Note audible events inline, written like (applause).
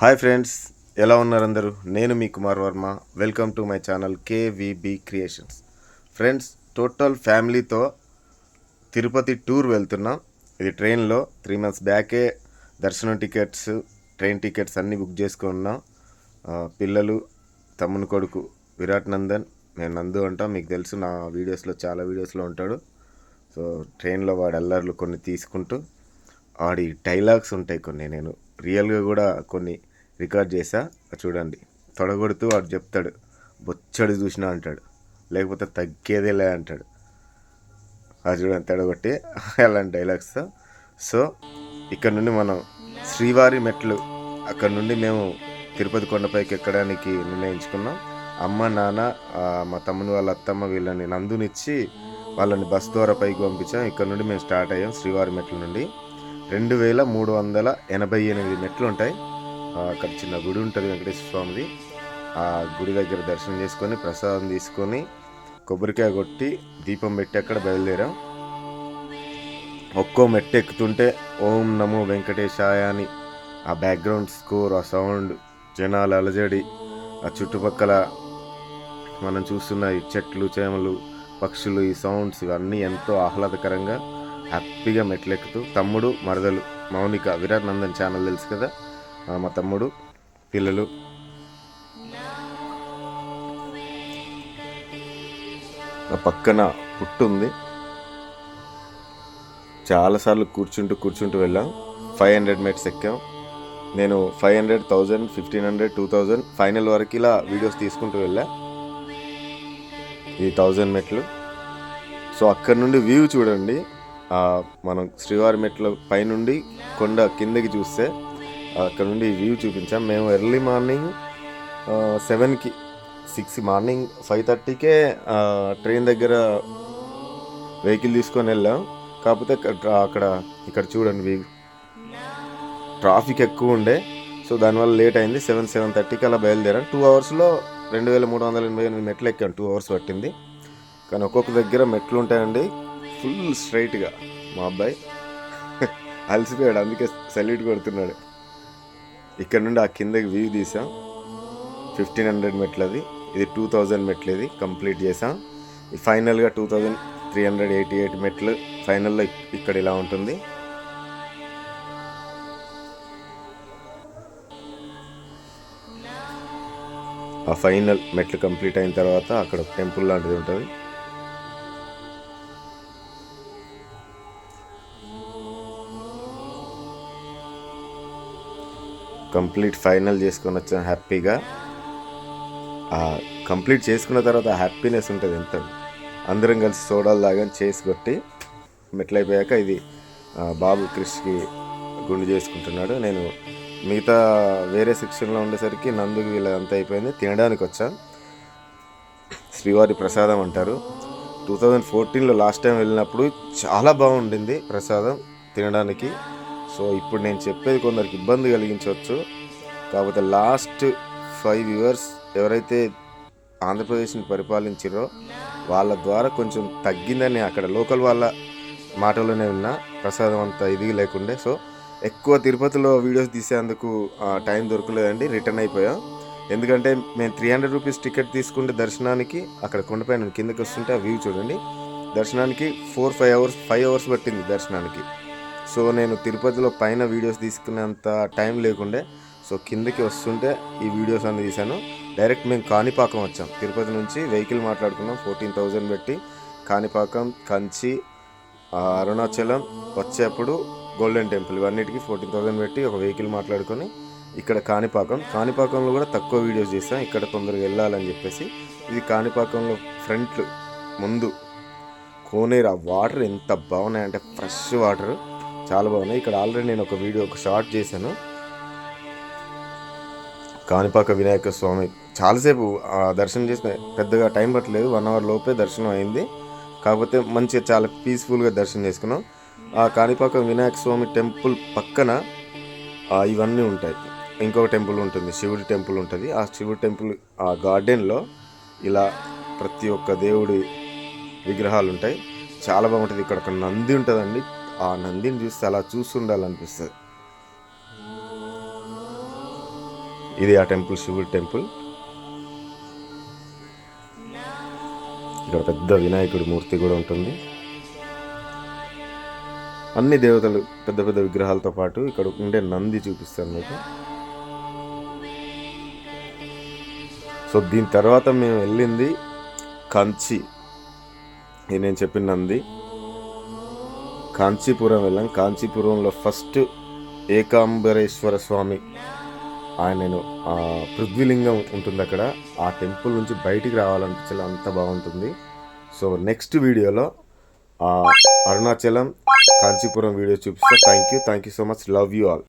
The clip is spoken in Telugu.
హాయ్ ఫ్రెండ్స్ ఎలా ఉన్నారు అందరూ? నేను మీ Kumar Varma. Welcome to my channel KVB creations friends total ఫ్యామిలీతో తిరుపతి టూర్ వెళ్తున్నాం. ఇది ట్రైన్లో త్రీ మంత్స్ బ్యాకే దర్శనం టికెట్స్ ట్రైన్ టికెట్స్ అన్నీ బుక్ చేసుకున్నాం. పిల్లలు తమ్ముని కొడుకు విరాట్ నందన్ నేను నందు అంటాం. మీకు తెలుసు నా వీడియోస్లో చాలా వీడియోస్లో ఉంటాడు. సో ట్రైన్లో వాడు అల్లర్లు కొన్ని తీసుకుంటూ ఆడి డైలాగ్స్ ఉంటాయి కొన్ని. నేను రియల్గా కూడా కొన్ని రికార్డ్ చేసా చూడండి. తొడగొడుతూ వాడు చెప్తాడు బొచ్చడు చూసినా అంటాడు. లేకపోతే తగ్గేదేలే అంటాడు. అది చూడండి తడగొట్టి అలాంటి డైలాగ్స్ సో ఇక్కడ నుండి మనం శ్రీవారి మెట్లు అక్కడ నుండి మేము తిరుపతి కొండపైకి ఎక్కడానికి నిర్ణయించుకున్నాం. అమ్మ నాన్న మా తమ్ముని వాళ్ళ అత్తమ్మ వీళ్ళని నందునిచ్చి వాళ్ళని బస్ ద్వారా పైకి పంపించాం. ఇక్కడ నుండి మేము స్టార్ట్ అయ్యాం శ్రీవారి మెట్ల నుండి. రెండు వేల మూడు వందల ఎనభై ఎనిమిది మెట్లు ఉంటాయి. అక్కడ చిన్న గుడి ఉంటుంది వెంకటేశ్వర స్వామిది. ఆ గుడి దగ్గర దర్శనం చేసుకొని ప్రసాదం తీసుకొని కొబ్బరికాయ కొట్టి దీపం పెట్టి అక్కడ బయలుదేరాం. ఒక్కో మెట్టు ఎక్కుతుంటే ఓం నమో వెంకటేశాయ అని ఆ బ్యాక్గ్రౌండ్ స్కోర్ ఆ సౌండ్ జనాల అలజడి ఆ చుట్టుపక్కల మనం చూస్తున్న ఈ చెట్లు చేమలు పక్షులు ఈ సౌండ్స్ ఇవన్నీ ఎంతో ఆహ్లాదకరంగా హ్యాపీగా మెట్లెక్కుతూ తమ్ముడు మరదలు మౌనిక విరాట్ నందన్ ఛానల్ తెలుసు కదా? మా తమ్ముడు పిల్లలు. పక్కన పుట్టు ఉంది. చాలాసార్లు కూర్చుంటూ కూర్చుంటూ వెళ్ళాం. ఫైవ్ హండ్రెడ్ మెట్స్ ఎక్కాం. నేను five hundred thousand fifteen hundred two thousand final వరకు ఇలా వీడియోస్ తీసుకుంటూ వెళ్ళా. ఈ థౌజండ్ మెట్లు. సో అక్కడ నుండి వ్యూ చూడండి. మనం శ్రీవారి మెట్ల పైనుండి కొండ కిందకి చూస్తే అక్కడ నుండి వ్యూ చూపించాం. మేము ఎర్లీ మార్నింగ్ సెవెన్కి సిక్స్ మార్నింగ్ ఫైవ్ థర్టీకే ట్రైన్ దగ్గర వెహికల్ తీసుకొని వెళ్ళాం. కాకపోతే అక్కడ ఇక్కడ చూడండి వ్యూ ట్రాఫిక్ ఎక్కువ ఉండే. సో దానివల్ల లేట్ అయింది. సెవెన్ సెవెన్ థర్టీకి అలా బయలుదేరాం. టూ అవర్స్లో రెండు వేల మూడు వందల ఎనభై ఎనిమిది మెట్లు ఎక్కాం. టూ అవర్స్ పట్టింది. కానీ ఒక్కొక్క దగ్గర మెట్లు ఉంటాయండి. ఫుల్ స్ట్రైట్గా మా అబ్బాయి. (laughs) అలసిపోయాడు. అందుకే సెల్యూట్ కొడుతున్నాడు. ఇక్కడ నుండి ఆ కిందకి వ్యూ తీసాం. ఫిఫ్టీన్ హండ్రెడ్ మెట్లది. ఇది టూ థౌజండ్ మెట్లది. కంప్లీట్ చేసాం. ఈ ఫైనల్గా two thousand three hundred eighty eight మెట్లు ఫైనల్లో ఇక్కడ ఇలా ఉంటుంది. ఆ ఫైనల్ మెట్లు కంప్లీట్ అయిన తర్వాత అక్కడ టెంపుల్ లాంటిది ఉంటుంది. కంప్లీట్ ఫైనల్ చేసుకొని వచ్చాం హ్యాపీగా. కంప్లీట్ చేసుకున్న తర్వాత హ్యాపీనెస్ ఉంటుంది ఎంత. అందరం కలిసి సోడాలు తాగని చేసి కొట్టి మెట్లు అయిపోయాక ఇది బాబు క్రిష్కి గుండు చేసుకుంటున్నాడు. నేను మిగతా వేరే సెక్షన్లో ఉండేసరికి నందుకు వీళ్ళంతా అయిపోయింది. తినడానికి వచ్చాం శ్రీవారి ప్రసాదం అంటారు. టూ థౌజండ్ ఫోర్టీన్లో లాస్ట్ టైం వెళ్ళినప్పుడు చాలా బాగుండింది ప్రసాదం తినడానికి. సో ఇప్పుడు నేను చెప్పేది కొందరికి ఇబ్బంది కలిగించవచ్చు. కాకపోతే లాస్ట్ ఫైవ్ ఇయర్స్ ఎవరైతే ఆంధ్రప్రదేశ్ని పరిపాలించారో వాళ్ళ ద్వారా కొంచెం తగ్గిందని అక్కడ లోకల్ వాళ్ళ మాటలోనే ఉన్న ప్రసాదం అంత ఇది లేకుండే. సో ఎక్కువ తిరుపతిలో వీడియోస్ తీసేందుకు ఆ, టైం దొరకలేదండి. రిటర్న్ అయిపోయాం. ఎందుకంటే మేము త్రీ హండ్రెడ్ రూపీస్ టికెట్ తీసుకుంటే దర్శనానికి అక్కడ కొండపైన కిందకి వస్తుంటే ఆ వ్యూ చూడండి. దర్శనానికి four five hours five hours పట్టింది దర్శనానికి. సో నేను తిరుపతిలో పైన వీడియోస్ తీసుకునేంత టైం లేకుండే సో కిందకి వస్తుంటే ఈ వీడియోస్ అన్ని తీశాను. డైరెక్ట్ మేము కాణిపాకం వచ్చాం. తిరుపతి నుంచి వెహికల్ మాట్లాడుకున్నాం ఫోర్టీన్ థౌజండ్ పెట్టి. కాణిపాకం కంచి అరుణాచలం వచ్చేప్పుడు గోల్డెన్ టెంపుల్ ఇవన్నిటికీ ఫోర్టీన్ థౌజండ్ పెట్టి ఒక వెహికల్ మాట్లాడుకొని ఇక్కడ కాణిపాకం. కాణిపాకంలో కూడా తక్కువ వీడియోస్ చేస్తాం ఇక్కడ తొందరగా వెళ్ళాలని చెప్పేసి. ఇది కాణిపాకంలో ఫ్రంట్ ముందు. కోనేరు ఆ వాటర్ ఎంత బాగున్నాయంటే ఫ్రెష్ వాటర్. చాలా బాగున్నాయి. ఇక్కడ ఆల్రెడీ నేను ఒక వీడియో ఒక షార్ట్ చేశాను. కాణిపాక వినాయక స్వామి. చాలాసేపు ఆ దర్శనం చేసిన పెద్దగా టైం పట్టలేదు. వన్ అవర్ లోపే దర్శనం అయింది. కాకపోతే మంచిగా చాలా పీస్ఫుల్గా దర్శనం చేసుకున్నాం. ఆ కాణిపాక వినాయక స్వామి టెంపుల్ పక్కన ఇవన్నీ ఉంటాయి. ఇంకొక టెంపుల్ ఉంటుంది. శివుడి టెంపుల్ ఉంటుంది. ఆ శివుడి టెంపుల్ ఆ గార్డెన్లో ఇలా ప్రతి ఒక్క దేవుడి విగ్రహాలు ఉంటాయి. చాలా బాగుంటుంది. ఇక్కడ ఒక నంది ఉంటుందండి. ఆ నందిని చూస్తే అలా చూస్తుండాలనిపిస్తుంది. ఇది ఆ టెంపుల్ శివుడి టెంపుల్. ఇక్కడ పెద్ద వినాయకుడి మూర్తి కూడా ఉంటుంది. అన్ని దేవతలు పెద్ద పెద్ద విగ్రహాలతో పాటు ఇక్కడ ఉండే నంది చూపిస్తాను మీకు సో దీని తర్వాత మేము వెళ్ళింది కంచి. ఇది నేను చెప్పిన నంది. కాంచీపురం వెళ్ళాం. కాంచీపురంలో ఫస్ట్ ఏకాంబరేశ్వర స్వామి ఆయనను పృథ్వీలింగం ఉంటుంది అక్కడ. ఆ టెంపుల్ నుంచి బయటికి రావాలనిపించాలి అంత బాగుంటుంది. సో నెక్స్ట్ వీడియోలో అరుణాచలం కాంచీపురం వీడియో చూపిస్తా. Thank you thank you so much love you all